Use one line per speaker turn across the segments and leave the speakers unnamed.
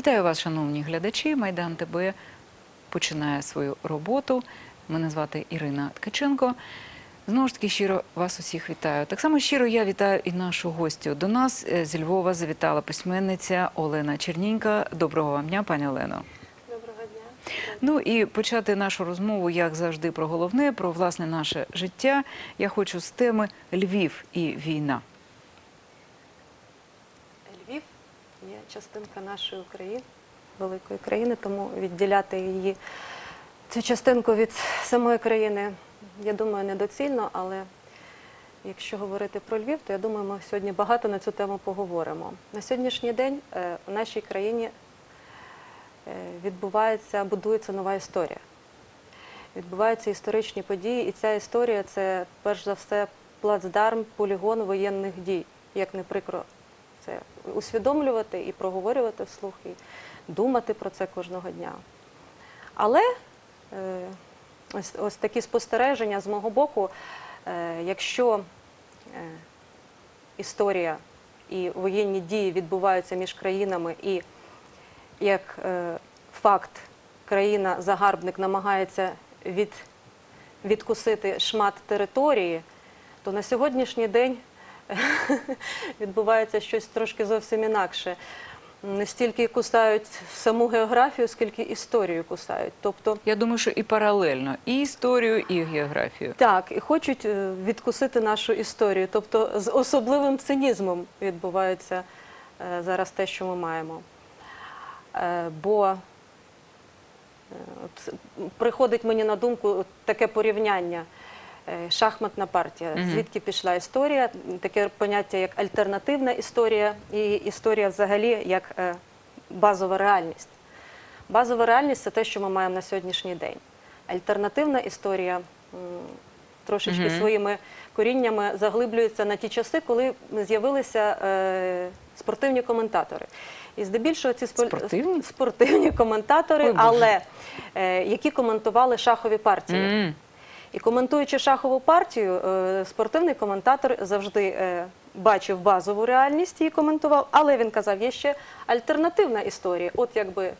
Вітаю вас, шановні глядачі. Майдан ТБ починає свою роботу. Мене звати Ірина Ткаченко. Знову ж таки, щиро вас усіх вітаю. Так само щиро я вітаю і нашу гостю. До нас е, зі Львова завітала письменниця Олена Чернінька. Доброго вам дня, пані Олено.
Доброго дня.
Ну і почати нашу розмову, як завжди, про головне, про власне наше життя. Я хочу з теми Львів і війна.
Львів є частинка нашої України, великої країни, тому відділяти її цю частинку від самої країни, я думаю, недоцільно, але якщо говорити про Львів, то я думаю, ми сьогодні багато на цю тему поговоримо. На сьогоднішній день е, в нашій країні е, відбувається, будується нова історія. Відбуваються історичні події, і ця історія це перш за все плацдарм, полігон воєнних дій, як не прикро це усвідомлювати і проговорювати вслух, і думати про це кожного дня. Але е, ось, ось такі спостереження з мого боку, е, якщо е, історія і воєнні дії відбуваються між країнами, і як факт країна-загарбник намагається від, відкусити шмат території, то на сьогоднішній день відбувається щось трошки зовсім інакше. Не стільки кусають саму географію, скільки історію кусають. Тобто
Я думаю, що і паралельно, і історію, і географію.
так, і хочуть е, відкусити нашу історію. Тобто з особливим цинізмом відбувається е, зараз те, що ми маємо. Е, Бо приходить мені на думку таке порівняння. Е, Шахматна партія, звідки пішла історія, таке поняття як альтернативна історія, і історія взагалі як е, базова реальність. Базова реальність це те, що ми маємо на сьогоднішній день. Альтернативна історія трошечки своїми коріннями заглиблюється на ті часи, коли з'явилися е, спортивні коментатори. І здебільшого ці спор-
Спортивні?
спортивні коментатори,
Ой,
але е, які коментували шахові партії. І коментуючи шахову партію, е, спортивний коментатор завжди е, бачив базову реальність і коментував, але він казав, є ще альтернативна історія. От якби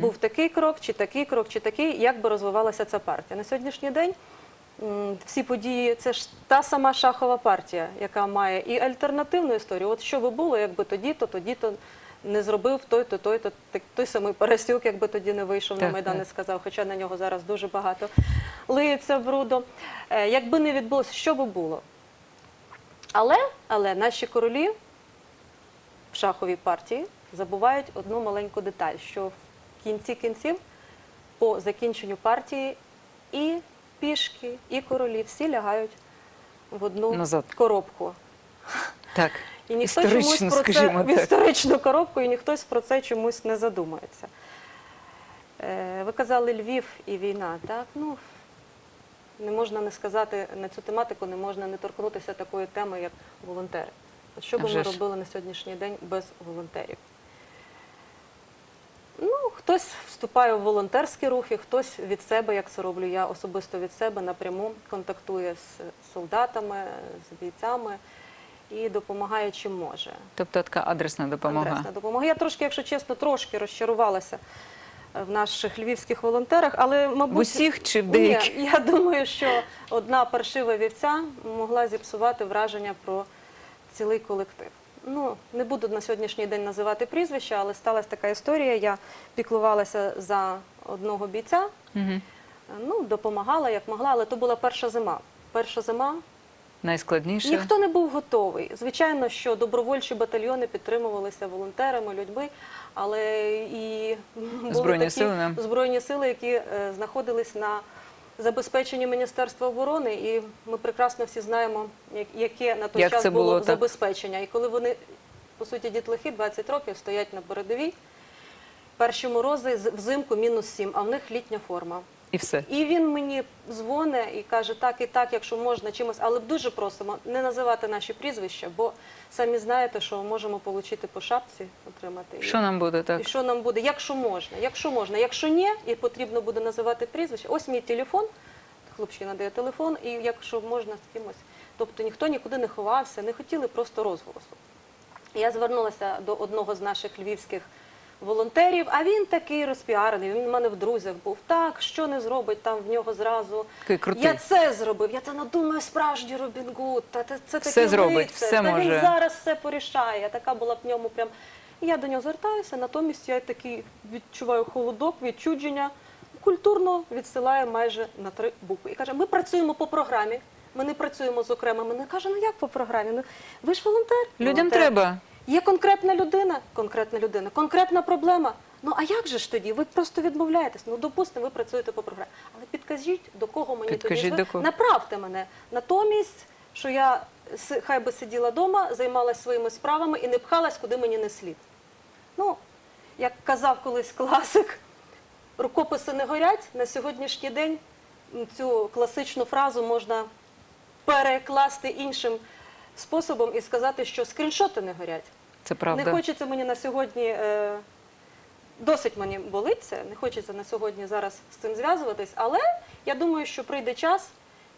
був такий крок, чи такий крок, чи такий, як би розвивалася ця партія. На сьогоднішній день всі події це ж та сама шахова партія, яка має і альтернативну історію. От що би було, якби тоді, то тоді то не зробив той, то той, то той самий Парасюк, якби тоді не вийшов на майдан,
так.
не сказав, хоча на нього зараз дуже багато лиється брудом. Е, Якби не відбулося, що би було? Але, але наші королі в шаховій партії забувають одну маленьку деталь, що в кінці кінців, по закінченню партії, і пішки, і королі всі лягають в одну
Назад.
коробку.
Так,
І ніхто
історично,
чомусь про це в
так.
історичну коробку, і ніхтось про це чомусь не задумається. Е, Ви казали Львів і війна, так? Ну, не можна не сказати на цю тематику, не можна не торкнутися такої теми, як волонтери. От що би ми робили на сьогоднішній день без волонтерів? Ну, хтось вступає в волонтерські рухи, хтось від себе, як це роблю я особисто від себе, напряму контактує з солдатами, з бійцями і допомагає чим може.
тобто така адресна допомога.
Адресна допомога. Я трошки, якщо чесно, трошки розчарувалася е, в наших львівських волонтерах, але мабуть
В усіх чи в деяких?
Ні, я думаю, що одна паршива вівця могла зіпсувати враження про цілий колектив. Ну, не буду на сьогоднішній день називати прізвища, але сталася така історія. Я піклувалася за одного бійця,
Угу.
ну, допомагала як могла, але то була перша зима. Перша зима,
Найскладніше.
Ніхто не був готовий. Звичайно, що добровольчі батальйони підтримувалися волонтерами, людьми, але і були
Збройні
такі
сили,
збройні сили, які е, знаходились на забезпеченні Міністерства оборони, і ми прекрасно всі знаємо, як- яке на той
Як
час
це
було,
було, так.
забезпечення. І коли вони, по суті, дітлахи 20 років стоять на передовій, перші морози з- взимку мінус 7, а в них літня форма.
І все.
І він мені дзвонить і каже, так і так, якщо можна чимось, але дуже просимо не називати наші прізвища, бо самі знаєте, що можемо отримати по шапці, отримати.
Що нам буде
І
так?
що нам буде, якщо можна, якщо можна, якщо ні, і потрібно буде називати прізвище, ось мій телефон, хлопчик надає телефон, і якщо можна з кимось. Тобто ніхто нікуди не ховався, не хотіли просто розголосу. Я звернулася до одного з наших львівських волонтерів, а він такий розпіарений. Він в мене в друзях був. Так, що не зробить там в нього зразу.
Такий крутий.
Я це зробив. Я це надумаю справжній Робін Гуд. Та це, це
Все
такий
зробить,
лицар,
все
та
може.
Він зараз все порішає. Я така була б в ньому прям. І я до нього звертаюся, натомість я такий відчуваю холодок, відчудження. Культурно відсилає майже на три букви. І каже: ми працюємо по програмі. Ми не працюємо з окремими. Не каже, ну як по програмі? Ну ви ж волонтер.
Людям
Волонтер.
треба.
Є конкретна людина, конкретна людина, конкретна проблема. Ну а як же ж тоді? Ви просто відмовляєтесь. Ну, допустимо, ви працюєте по програмі. Але підкажіть, до кого мені
Підкажіть,
тоді
до кого.
направте мене. Натомість, що я хай би сиділа вдома, займалася своїми справами і не пхалась, куди мені не слід. Ну, як казав колись класик, рукописи не горять. На сьогоднішній день цю класичну фразу можна перекласти іншим способом і сказати, що скріншоти не горять.
Це правда.
Не хочеться мені на сьогодні, е, досить мені болить це, не хочеться на сьогодні зараз з цим зв'язуватись, але я думаю, що прийде час.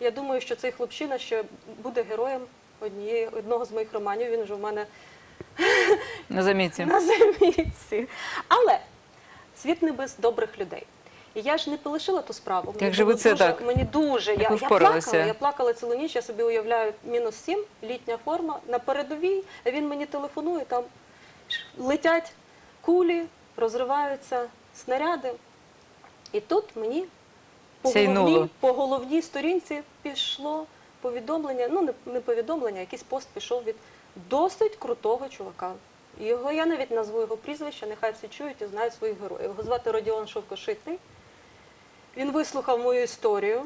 Я думаю, що цей хлопчина ще буде героєм однієї, одного з моїх романів. Він вже в мене
На замітці.
на замітці. Але світ не без добрих людей. І я ж не полишила ту справу.
Як же ви це
дуже,
так?
Мені дуже. Я, я плакала, я плакала цілу ніч, я собі уявляю мінус сім, літня форма, на передовій, а він мені телефонує, там летять кулі, розриваються снаряди. І тут мені по головній, по головній сторінці пішло повідомлення, ну не, не повідомлення, якийсь пост пішов від досить крутого чувака. Його я навіть назву його прізвище, нехай всі чують і знають своїх героїв. Його звати Родіон Шовкошитний. Він вислухав мою історію,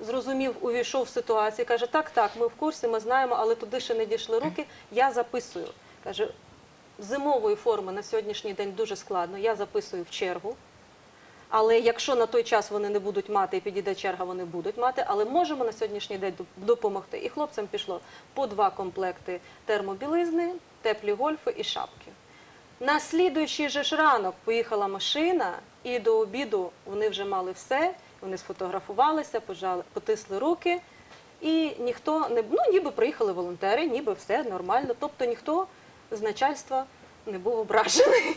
зрозумів, увійшов в ситуацію. Каже: так, так, ми в курсі, ми знаємо, але туди ще не дійшли руки. Я записую. Каже, зимової форми на сьогоднішній день дуже складно. Я записую в чергу. Але якщо на той час вони не будуть мати і підійде черга, вони будуть мати. Але можемо на сьогоднішній день допомогти. І хлопцям пішло по два комплекти термобілизни, теплі гольфи і шапки. На слідуючий же ж ранок поїхала машина, і до обіду вони вже мали все. Вони сфотографувалися, пожали, потисли руки. І ніхто не ну, ніби приїхали волонтери, ніби все нормально. Тобто ніхто з начальства не був ображений.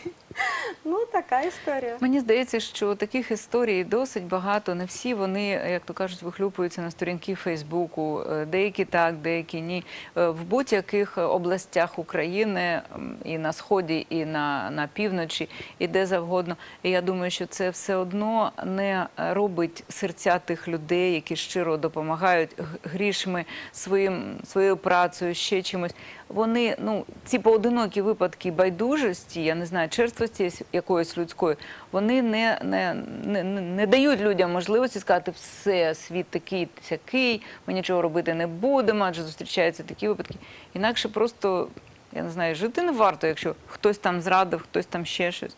Ну, така історія.
Мені здається, що таких історій досить багато. Не всі вони, як то кажуть, вихлюпуються на сторінки Фейсбуку. Е, Деякі так, деякі ні. Е, В будь-яких областях України і на сході, і на, на півночі, і де завгодно. І я думаю, що це все одно не робить серця тих людей, які щиро допомагають грішми своїм своєю працею, ще чимось. Вони ну ці поодинокі випадки байдужості, я не знаю, черствості с- якоїсь людської, вони не, не, не, не- дають людям можливості сказати, все, світ такий сякий, ми нічого робити не будемо, адже зустрічаються такі випадки. Інакше просто я не знаю, жити не варто, якщо хтось там зрадив, хтось там ще щось.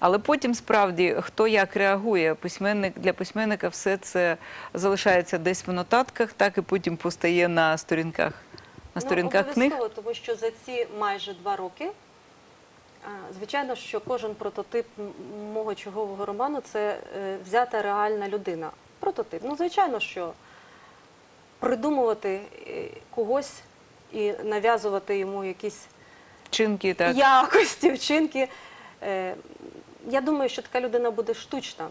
Але потім справді хто як реагує, письменник для письменника все це залишається десь в нотатках, так і потім постає на сторінках на сторінках
ну,
книг.
тому що за ці майже два роки, звичайно, що кожен прототип мого чергового роману це е, взята реальна людина. Прототип. Ну, звичайно, що придумувати е, когось і нав'язувати йому якісь
Вчинки так.
якості, вчинки. Е, Я думаю, що така людина буде штучна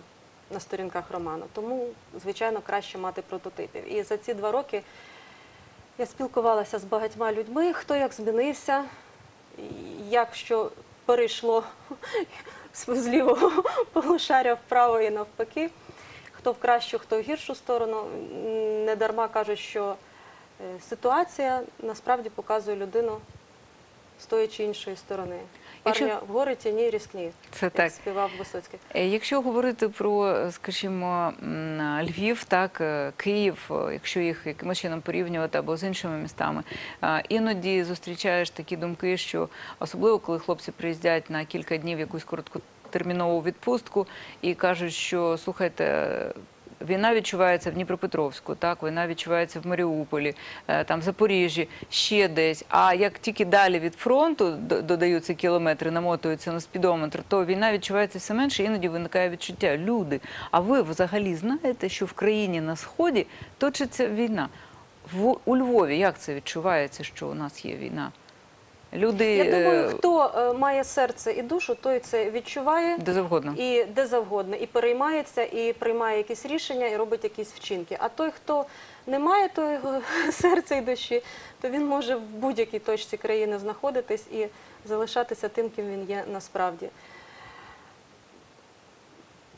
на сторінках роману, тому, звичайно, краще мати прототипів. І за ці два роки я спілкувалася з багатьма людьми, хто як змінився, як що перейшло з лівого полушаря вправо і навпаки, хто в кращу, хто в гіршу сторону. Не дарма кажуть, що е, ситуація насправді показує людину з тої чи іншої сторони.
Якщо-
в гори тіні різкні,
Це так.
співав Висоцький.
Е, Якщо говорити про, е, скажімо, Львів, так е, Київ, е, якщо їх якимось чином порівнювати або з іншими містами, е, іноді зустрічаєш такі думки, що особливо коли хлопці приїздять на кілька днів в якусь короткотермінову відпустку і кажуть, що слухайте. Війна відчувається в Дніпропетровську, так війна відчувається в Маріуполі, е, там в Запоріжжі, ще десь. А як тільки далі від фронту додаються кілометри, намотуються на спідометр, то війна відчувається все менше. Іноді виникає відчуття. Люди, а ви взагалі знаєте, що в країні на сході точиться війна? В у Львові як це відчувається, що у нас є війна? Люди
Я думаю,
е,
хто е, має серце і душу, той це відчуває
де завгодно.
і де завгодно, і переймається, і приймає якісь рішення, і робить якісь вчинки. А той, хто не має того серця і душі, то він може в будь-якій точці країни знаходитись і залишатися тим, ким він є насправді.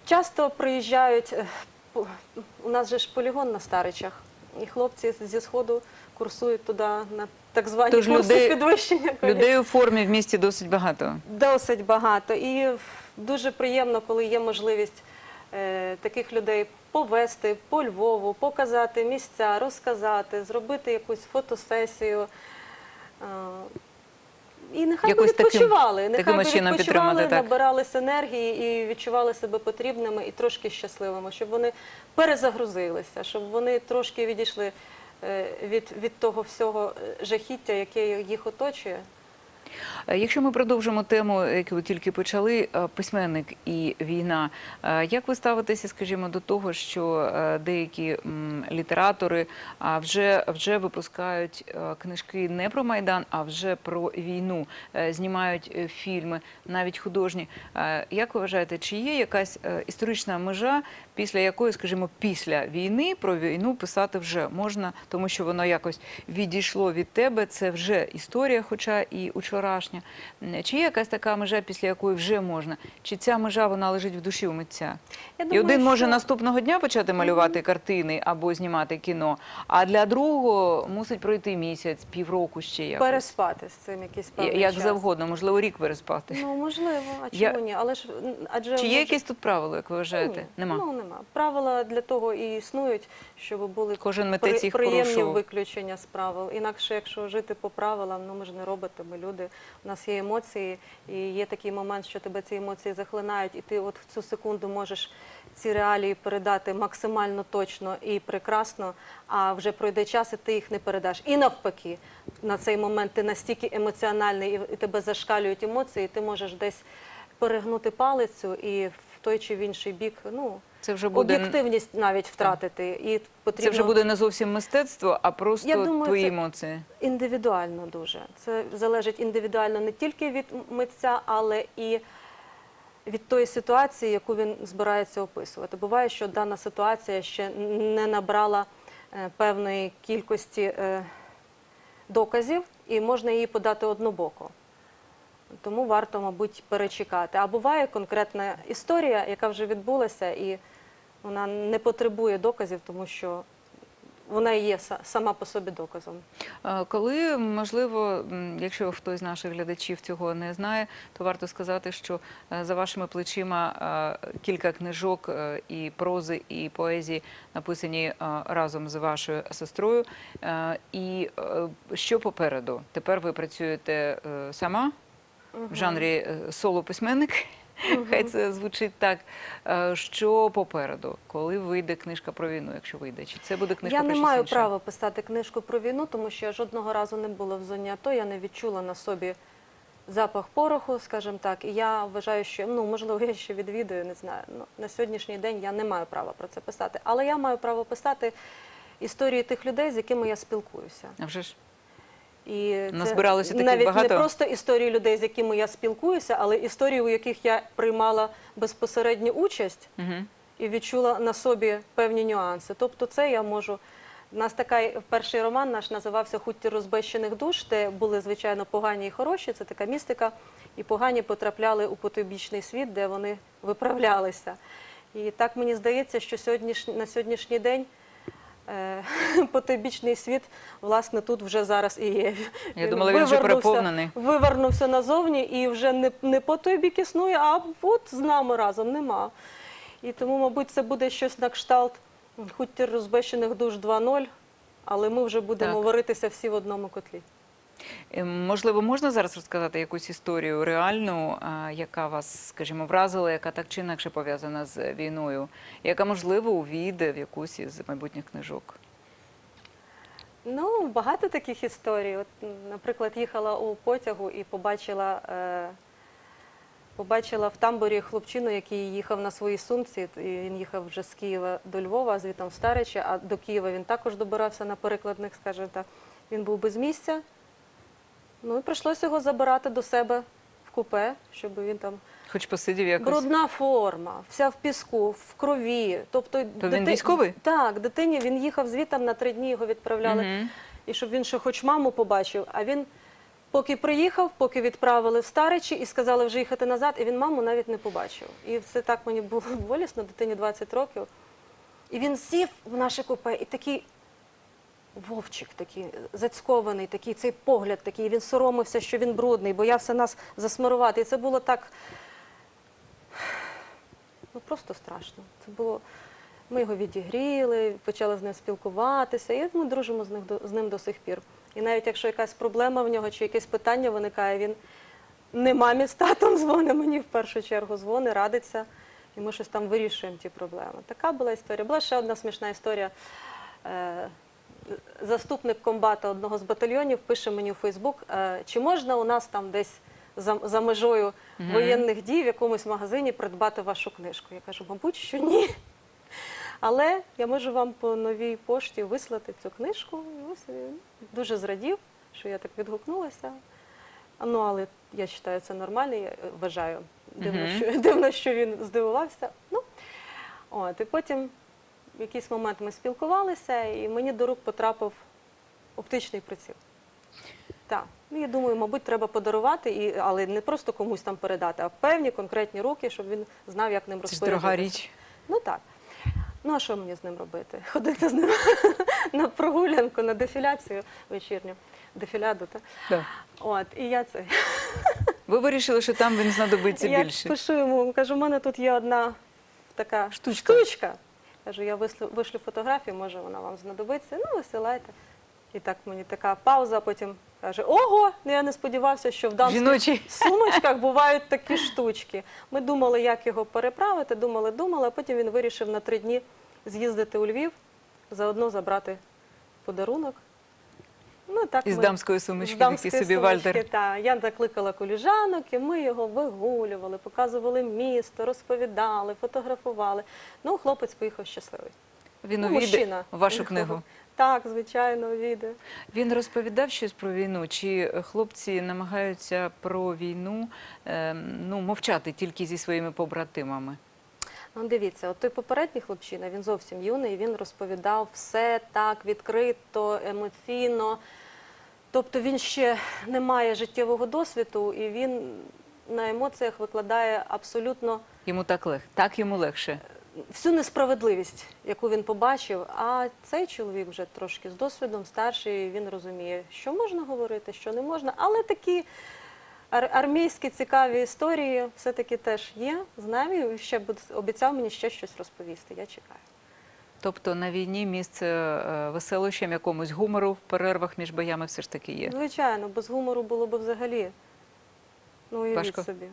Часто приїжджають, е, у нас же ж полігон на Старичах, і хлопці зі сходу курсують туди на так звані
Тож
курси
людей-
підвищення. кваліфікації.
Людей у формі в місті досить багато.
Досить багато. І дуже приємно, коли є можливість е, таких людей повести по Львову, показати місця, розказати, зробити якусь фотосесію. Е, і нехай би
Якось таким-
відпочивали, нехай
таким
би
чином
відпочивали,
підтримати, так.
набирались енергії і відчували себе потрібними і трошки щасливими, щоб вони перезагрузилися, щоб вони трошки відійшли від, від того всього е, жахіття, яке їх оточує.
Е, Якщо ми продовжимо тему, яку ви тільки почали, е, письменник і війна. е, Як ви ставитеся, скажімо, до того, що е, деякі літератори вже, вже випускають е, книжки не про Майдан, а вже про війну, е, знімають е, фільми, навіть художні. Е, Як ви вважаєте, чи є якась е, історична межа, після якої, скажімо, після війни про війну писати вже можна, тому що воно якось відійшло від тебе, це вже історія, хоча і учорашня. М, Чи є якась така межа, після якої вже можна? Чи ця межа вона лежить в душі у митця?
Я
І один може наступного дня почати малювати картини або знімати кіно, а для другого мусить пройти місяць, півроку ще якось.
переспати з цим якийсь певний
Як
час.
завгодно, можливо, рік переспати.
Ну можливо, а
Я-
чому ні? Але ж адже
Чи є
може-
якісь тут правила, як ви вважаєте?
Ні,
Нема.
Ну нема. Правила для того і існують, щоб були
Кожен
при-
їх
приємні
порушував.
виключення з правил. Інакше, якщо жити по правилам, ну ми ж не роботи, ми люди. У нас є емоції, і є такий момент, що тебе ці емоції захлинають, і ти от в цю секунду можеш ці реалії передати максимально точно і прекрасно, а вже пройде час, і ти їх не передаш. І навпаки, на цей момент ти настільки емоціональний, і тебе зашкалюють емоції, і ти можеш десь перегнути палицю і в той чи в інший бік, ну
Це вже буде
об'єктивність навіть втратити. І потрібно
Це вже буде не зовсім мистецтво, а просто
Я думаю,
твої
це-
емоції.
індивідуально дуже. Це залежить індивідуально не тільки від митця, але і від тої ситуації, яку він збирається описувати. Буває, що дана ситуація ще не набрала е, певної кількості е, доказів, і можна її подати однобоко. Тому варто, мабуть, перечекати. А буває конкретна історія, яка вже відбулася, і вона не потребує доказів, тому що вона і є сама по собі доказом.
Е, Коли, можливо, якщо хтось з наших глядачів цього не знає, то варто сказати, що е, за вашими плечима е, кілька книжок і прози, і поезії написані разом з вашою сестрою. І що попереду? Тепер ви працюєте сама в жанрі е, соло-письменник. Хай це звучить так. Е, Що попереду, коли вийде книжка про війну, якщо вийде? Чи це буде книжка
Я
про
не маю
інше?
права писати книжку про війну, тому що я жодного разу не була в зоні АТО, я не відчула на собі запах пороху, скажімо так. І я вважаю, що ну можливо я ще відвідую, не знаю. Ну на сьогоднішній день я не маю права про це писати. Але я маю право писати історії тих людей, з якими я спілкуюся.
А вже ж.
І
Назбиралося таких
навіть
багато?
не просто історії людей, з якими я спілкуюся, але історії, у яких я приймала безпосередню участь
Угу.
і відчула на собі певні нюанси. Тобто, це я можу. У нас такий перший роман наш називався Хутір розбещених душ, де були звичайно погані і хороші. Це така містика, і погані потрапляли у потойбічний світ, де вони виправлялися. І так мені здається, що сьогоднішній на сьогоднішній день. Е, Потойбічний світ, власне, тут вже зараз і є.
Я думала, він вже переповнений.
Вивернувся назовні і вже не, не по той бік існує, а от з нами разом нема. І тому, мабуть, це буде щось на кшталт хутір розбещених душ 2.0, але ми вже будемо
Так.
варитися всі в одному котлі.
Е, Можливо, можна зараз розказати якусь історію реальну, яка вас, скажімо, вразила, яка так чи інакше пов'язана з війною, яка, можливо, увійде в якусь із майбутніх книжок.
Ну, багато таких історій. От, наприклад, їхала у потягу і побачила, е, побачила в тамбурі хлопчину, який їхав на своїй сумці. Він їхав вже з Києва до Львова, звітом в Старичі, а до Києва він також добирався на перекладних, скажімо так. Він був без місця. Ну і прийшлося його забирати до себе в купе, щоб він там
Хоч посидів якось.
брудна форма, вся в піску, в крові. Тобто
То він військовий?
Так, дитині він їхав звітом на три дні, його відправляли.
Мгм.
І щоб він ще хоч маму побачив, а він. Поки приїхав, поки відправили в Старичі і сказали вже їхати назад, і він маму навіть не побачив. І це так мені було болісно, дитині 20 років. І він сів в наше купе, і такий вовчик, такий зацькований, такий цей погляд такий. Він соромився, що він брудний, боявся нас засмарувати. І це було так ну просто страшно. Це було. Ми його відігріли, почали з ним спілкуватися, і ми дружимо з, них, до- з ним до сих пір. І навіть якщо якась проблема в нього чи якесь питання виникає, він не мамі з татом дзвонить, мені в першу чергу дзвонить, радиться, і ми щось там вирішуємо ті проблеми. Така була історія. Була ще одна смішна історія. Заступник комбата одного з батальйонів пише мені у Фейсбук, е, чи можна у нас там десь за, за межою воєнних дій в якомусь магазині придбати вашу книжку. Я кажу, мабуть, що ні. Але я можу вам по новій пошті вислати цю книжку. І ось він дуже зрадів, що я так відгукнулася. Ну, але я вважаю, це нормально, я вважаю. Дивно, що, дивно, що він здивувався. Ну, от, і потім в якийсь момент ми спілкувалися, і мені до рук потрапив оптичний приціл. Так. Ну, я думаю, мабуть, треба подарувати, і, але не просто комусь там передати, а певні конкретні руки, щоб він знав, як ним
Це ж дорога річ.
Ну так. Ну а що мені з ним робити? Ходити з ним на прогулянку, на дефіляцію вечірню, дефіляду. Та?
Да.
От, і я це.
Ви вирішили, що там він знадобиться
я
більше.
пишу йому, кажу, у мене тут є одна така
Штучка.
штучка. Кажу, я вислю, вишлю фотографію, може вона вам знадобиться. Ну, висилайте. І так мені така пауза, потім каже: Ого! Ну, я не сподівався, що в дамських
Жіночі.
сумочках бувають такі штучки. Ми думали, як його переправити, думали, думали, а потім він вирішив на три дні з'їздити у Львів, заодно забрати подарунок. Ну, так
Із
ми-
дамської
з
сумочки,
дамської
собі
сумочки, та. Я закликала коліжанок, і ми його вигулювали, показували місто, розповідали, фотографували. Ну, хлопець поїхав щасливий.
Він
ну,
увійде вашу книгу.
Так, звичайно, увійде.
Він розповідав щось про війну, чи хлопці намагаються про війну е, ну, мовчати тільки зі своїми побратимами?
Ну, дивіться, от той попередній хлопчина, він зовсім юний, він розповідав все так відкрито, емоційно. Тобто він ще не має життєвого досвіду, і він на емоціях викладає абсолютно
Йому так лег, так йому легше.
всю несправедливість, яку він побачив. А цей чоловік вже трошки з досвідом, старший, він розуміє, що можна говорити, що не можна. Але такі армійські цікаві історії все-таки теж є. Знаю, і ще буде- обіцяв мені ще щось розповісти. Я чекаю.
Тобто на війні місце е, веселощам, якомусь гумору в перервах між боями все ж таки є.
Звичайно, без гумору було б взагалі. Ну, уявіть
Важко.
собі.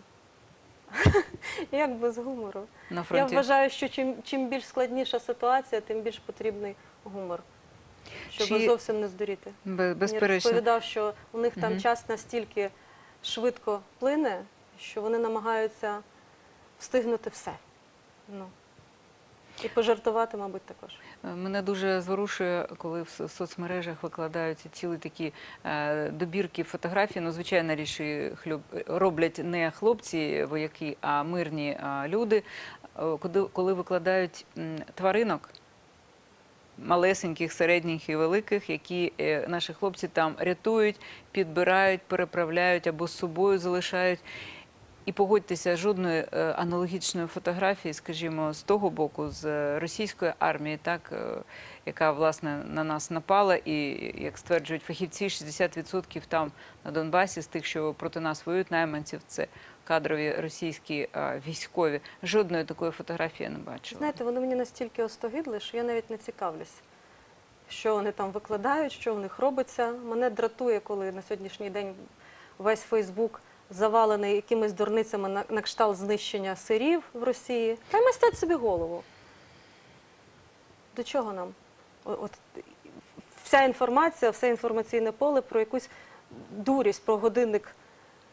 Як без гумору?
На
Я вважаю, що чим, чим більш складніша ситуація, тим більш потрібний гумор. Щоб
Чи-
зовсім не здуріти.
Безперечно.
розповідав, що у них там
Мгм.
час настільки швидко плине, що вони намагаються встигнути все. Ну. І пожартувати, мабуть, також.
Е, Мене дуже зворушує, коли в соцмережах викладаються цілі такі е, добірки фотографій. Ну, звичайно, річ хлюб роблять не хлопці, вояки, а мирні люди. Е, коли викладають тваринок. Малесеньких, середніх і великих, які е, наші хлопці там рятують, підбирають, переправляють або з собою залишають. І погодьтеся, жодної е, аналогічної фотографії, скажімо, з того боку, з е, російської армії, так, яка власне на нас напала, і як стверджують фахівці, 60% там на Донбасі з тих, що проти нас воюють найманців, це кадрові російські е, військові. Жодної такої фотографії не бачила.
Знаєте, вони мені настільки остогидли, що я навіть не цікавлюсь, що вони там викладають, що в них робиться. Мене дратує, коли на сьогоднішній день весь Фейсбук завалений якимись дурницями на, на кшталт знищення сирів в Росії. Хай мастять собі голову. До чого нам? От, вся інформація, все інформаційне поле про якусь дурість, про годинник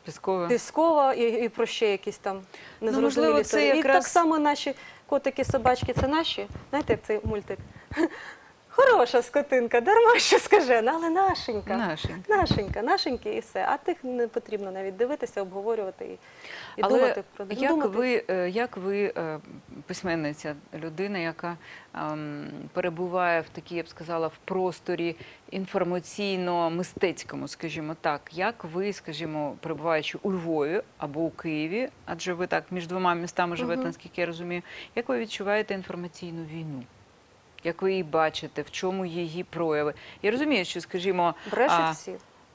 Піскова.
Піскова і, і про ще якісь там незрозумілі
Ну, це
історії. І
якраз-
так само наші котики, собачки це наші. Знаєте, як цей мультик? Хороша скотинка, дарма що скажена, але нашенька.
Нашенька.
Нашенька, нашенька і все. А тих не потрібно навіть дивитися, обговорювати і, і
Але
думати про них.
як
думати.
ви, е, як ви е, письменниця, людина, яка ем, перебуває в такій, я б сказала, в просторі інформаційно-мистецькому, скажімо так, як ви, скажімо, перебуваючи у Львові або у Києві, адже ви так між двома містами живете,
Мгм.
наскільки я розумію, як ви відчуваєте інформаційну війну? Як ви її бачите, в чому її прояви? Я розумію, що, скажімо,
Брешуть всі.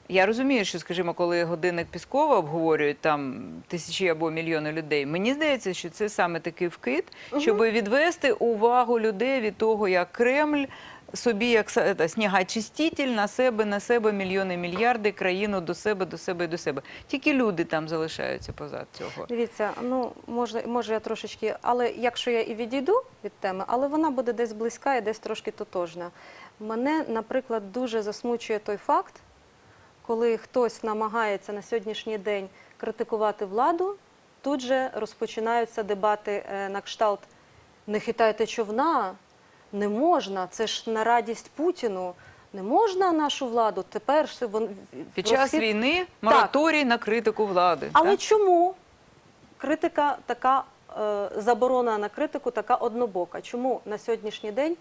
я розумію, що, скажімо, коли годинник Піскова обговорюють там тисячі або мільйони людей, мені здається, що це саме такий вкид, щоб відвести увагу людей від того, як Кремль собі як та, снігачиститель на себе, на себе мільйони, мільярди, країну до себе, до себе і до себе. Тільки люди там залишаються позад цього.
Дивіться, ну може, може я трошечки, але якщо я і відійду від теми, але вона буде десь близька і десь трошки тотожна. Мене, наприклад, дуже засмучує той факт, коли хтось намагається на сьогоднішній день критикувати владу, тут же розпочинаються дебати е, на кшталт не хитайте човна, не можна, це ж на радість Путіну. Не можна нашу владу тепер вон-
Під час війни мораторій на критику влади.
але
так?
чому критика така, е, заборона на критику така однобока? Чому на сьогоднішній день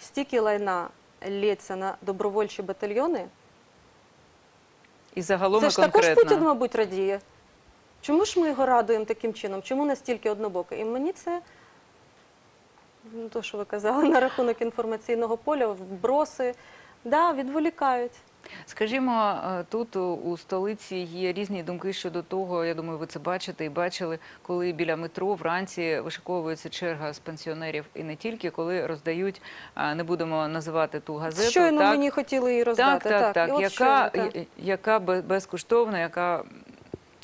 стільки лайна лється на добровольчі батальйони?
І загалом
Це ж також. Путін, мабуть, радіє. Чому ж ми його радуємо таким чином? Чому настільки однобоке? І мені це, ну, то, що ви казали, на рахунок інформаційного поля, вброси, да, відволікають.
Скажімо, е, тут у- столиці є різні думки щодо того. Я думаю, ви це бачите і бачили, коли біля метро вранці вишиковується черга з пенсіонерів, і не тільки коли роздають, не будемо називати ту газету.
Щойно
так,
мені хотіли її роздати.
так, так,
і от
яка,
щойно, так.
яка безкоштовна, яка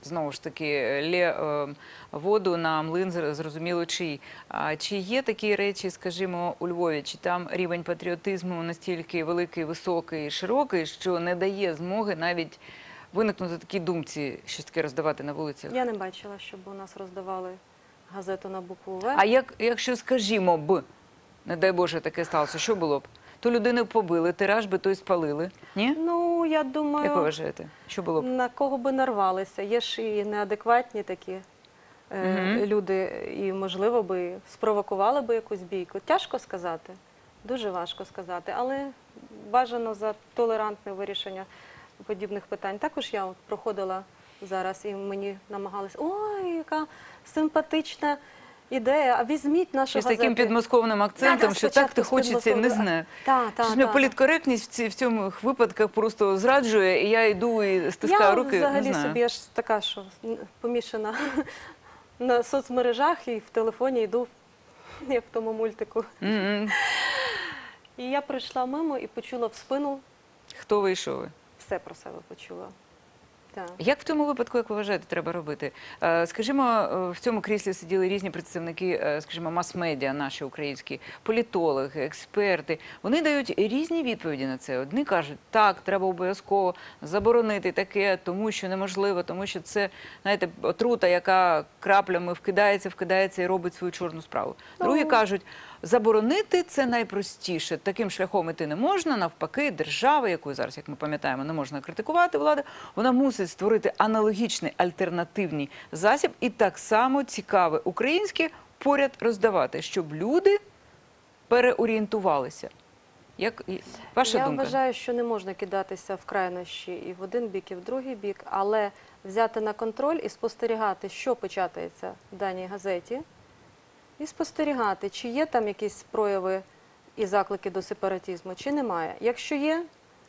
знову ж таки лє е, воду на млин зрозуміло чий. А чи є такі речі, скажімо, у Львові? Чи там рівень патріотизму настільки великий, високий, широкий, що не дає змоги навіть виникнути такій думці, щось таке роздавати на вулицях?
Я не бачила, щоб у нас роздавали газету на букву В.
А як, якщо, скажімо, б, не дай Боже, таке сталося, що було б? То людину побили, тираж би той спалили. Ні?
Ну, я думаю,
Як ви вважаєте? Що було б?
на кого би нарвалися. Є ж і неадекватні такі е,
Мгм.
люди, і, можливо, би спровокували би якусь бійку. Тяжко сказати, дуже важко сказати, але бажано за толерантне вирішення подібних питань. Також я от проходила зараз і мені намагалися, ой, яка симпатична ідея, а візьміть нашу
Чи з
газету.
таким підмосковним акцентом, що так
спочатку
ти
з
хочеться, не
підмосковним.
знаю.
Та, та,
Щось мене
та.
політкоректність в, ці, в цьому випадках просто зраджує, і я йду і стискаю
я
руки.
взагалі
не знаю.
собі я ж така, що помішана на соцмережах і в телефоні йду, як в тому мультику.
М-м.
І я прийшла мимо і почула в спину,
Хто вийшов? ви?
все про себе почула. Так.
Як в цьому випадку, як ви вважаєте, треба робити? Е, Скажімо, е, в цьому кріслі сиділи різні представники, е, скажімо, мас-медіа, наші українські, політологи, експерти. Вони дають різні відповіді на це. Одні кажуть, так, треба обов'язково заборонити таке, тому що неможливо, тому що це, знаєте, отрута, яка краплями вкидається, вкидається і робить свою чорну справу. Другі
Ну.
кажуть, заборонити це найпростіше. Таким шляхом іти не можна. Навпаки, держава, яку зараз, як ми пам'ятаємо, не можна критикувати влада, вона мусить створити аналогічний альтернативний засіб і так само цікаве українське поряд роздавати, щоб люди переорієнтувалися. Як ваша
я
думка?
вважаю, що не можна кидатися в крайнощі і в один бік, і в другий бік, але взяти на контроль і спостерігати, що початається в даній газеті, і спостерігати, чи є там якісь прояви і заклики до сепаратизму, чи немає. Якщо є,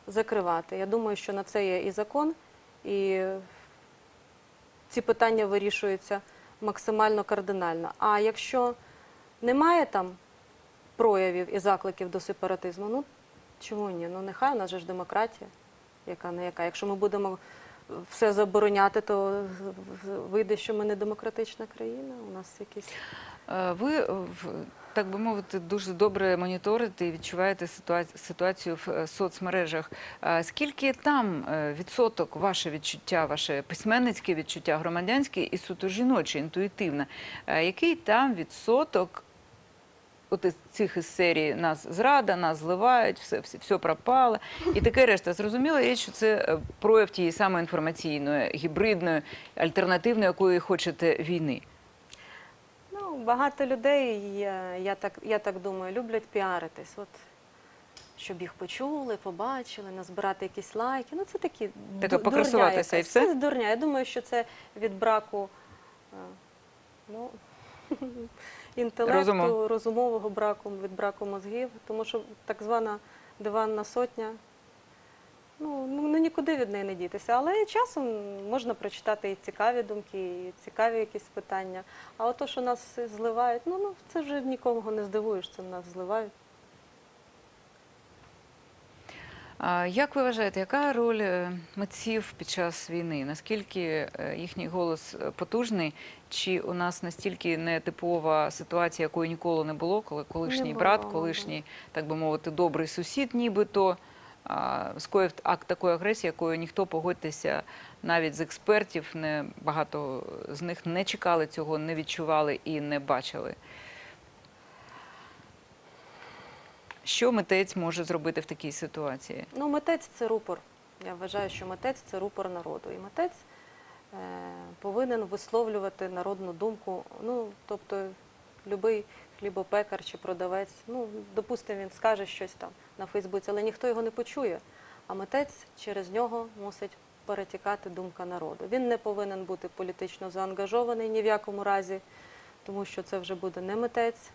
закривати. Я думаю, що на це є і закон, і ці питання вирішуються максимально кардинально. А якщо немає там проявів і закликів до сепаратизму, ну чому ні? Ну нехай у нас же ж демократія, яка не яка. Якщо ми будемо все забороняти, то вийде, що ми не демократична країна. У нас якісь
Е, Ви, е, так би мовити, дуже добре моніторите і відчуваєте ситуацію, в е, соцмережах. Скільки там відсоток ваше відчуття, ваше письменницьке відчуття, громадянське і суто жіноче, інтуїтивне? Який там відсоток от із цих із серії нас зрада, нас зливають, все, все, все пропало. І таке решта. Зрозуміла річ, що це е, прояв тієї самої інформаційної, гібридної, альтернативної, якої хочете війни.
Ну, багато людей, я, я, так, я так думаю, люблять піаритись. От, щоб їх почули, побачили, назбирати якісь лайки. Ну, це такі
Така
ду-
покрасуватися і все?
Це дурня. Я думаю, що це від браку е, ну, інтелекту,
Розуму.
розумового браку, від браку мозгів. Тому що так звана диванна сотня. Ну, ну ну, нікуди від неї не дітися. Але часом можна прочитати і цікаві думки, і цікаві якісь питання. А ото, що нас зливають, ну, ну це вже нікого не здивуєш, це нас зливають.
А як ви вважаєте, яка роль е, митців під час війни? Наскільки е, їхній голос е, потужний? Чи у нас настільки нетипова ситуація, якої ніколи не було, коли колишній
було,
брат, колишній, так би мовити, добрий сусід, нібито скоїв акт такої агресії, якою ніхто погодьтеся, навіть з експертів, не багато з них не чекали цього, не відчували і не бачили. Що митець може зробити в такій ситуації?
Ну, митець це рупор. Я вважаю, що митець це рупор народу. І митець повинен висловлювати народну думку. Ну, тобто, будь-який хлібопекар чи продавець, ну, допустимо, він скаже щось там на Фейсбуці, але ніхто його не почує. А митець через нього мусить перетікати думка народу. Він не повинен бути політично заангажований ні в якому разі, тому що це вже буде не митець.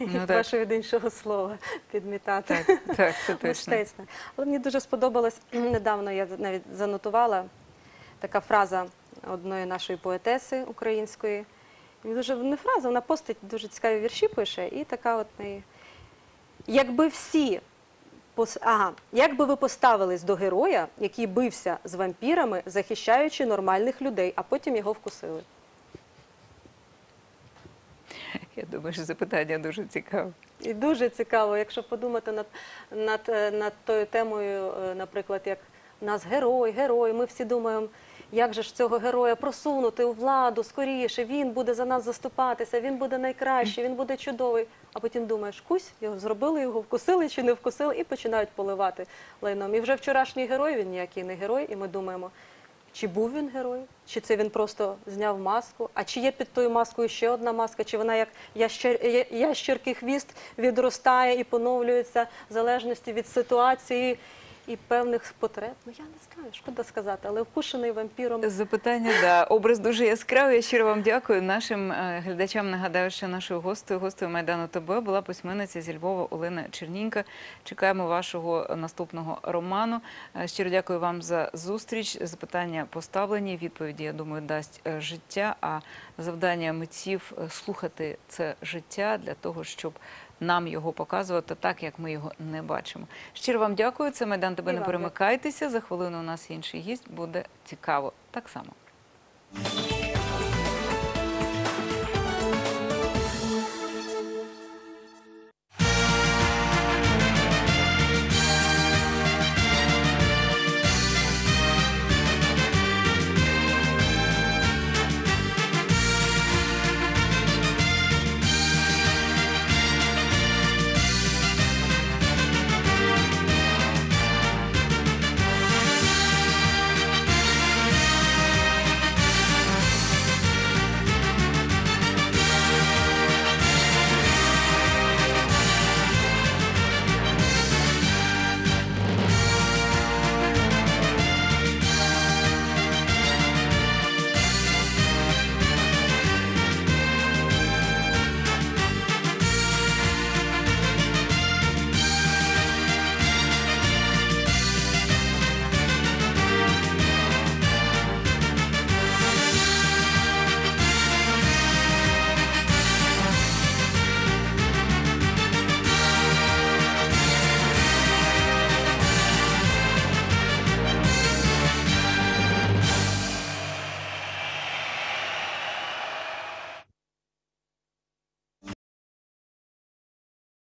Ну.
Прошу від іншого слова підмітати.
Так, так, це точно.
Мистецтво. Але мені дуже сподобалось недавно. Я навіть занотувала така фраза одної нашої поетеси української. Мені дуже не фраза, вона постить дуже цікаві вірші пише, і така от неї. Якби всі ага, якби ви поставились до героя, який бився з вампірами, захищаючи нормальних людей, а потім його вкусили.
Я думаю, що запитання дуже цікаве.
І дуже цікаво, якщо подумати над, над, над тою темою, е, наприклад, як у нас герой, герой, ми всі думаємо, як же ж цього героя просунути у владу скоріше, він буде за нас заступатися, він буде найкращий, він буде чудовий. А потім думаєш, кусь, його зробили, його вкусили чи не вкусили, і починають поливати лайном. І вже вчорашній герой, він ніякий не герой, і ми думаємо, чи був він герой, чи це він просто зняв маску, а чи є під тою маскою ще одна маска, чи вона як ящеркий хвіст відростає і поновлюється в залежності від ситуації і певних потреб. Ну я не знаю, шкода сказати, але вкушений вампіром.
Запитання, да. Образ дуже яскравий. Я щиро вам дякую. Нашим е, глядачам нагадаю, що нашою гостею, гостею Майдану ТБ була письменниця зі Львова Олена Чернінька. Чекаємо вашого наступного роману. Е, Щиро дякую вам за зустріч. Запитання поставлені, відповіді, я думаю, дасть е, життя. А завдання митців слухати це життя для того, щоб нам його показувати так, як ми його не бачимо. Щиро вам дякую. Це Майдан
тебе
Не перемикайтеся. За хвилину у нас інший гість буде цікаво так само.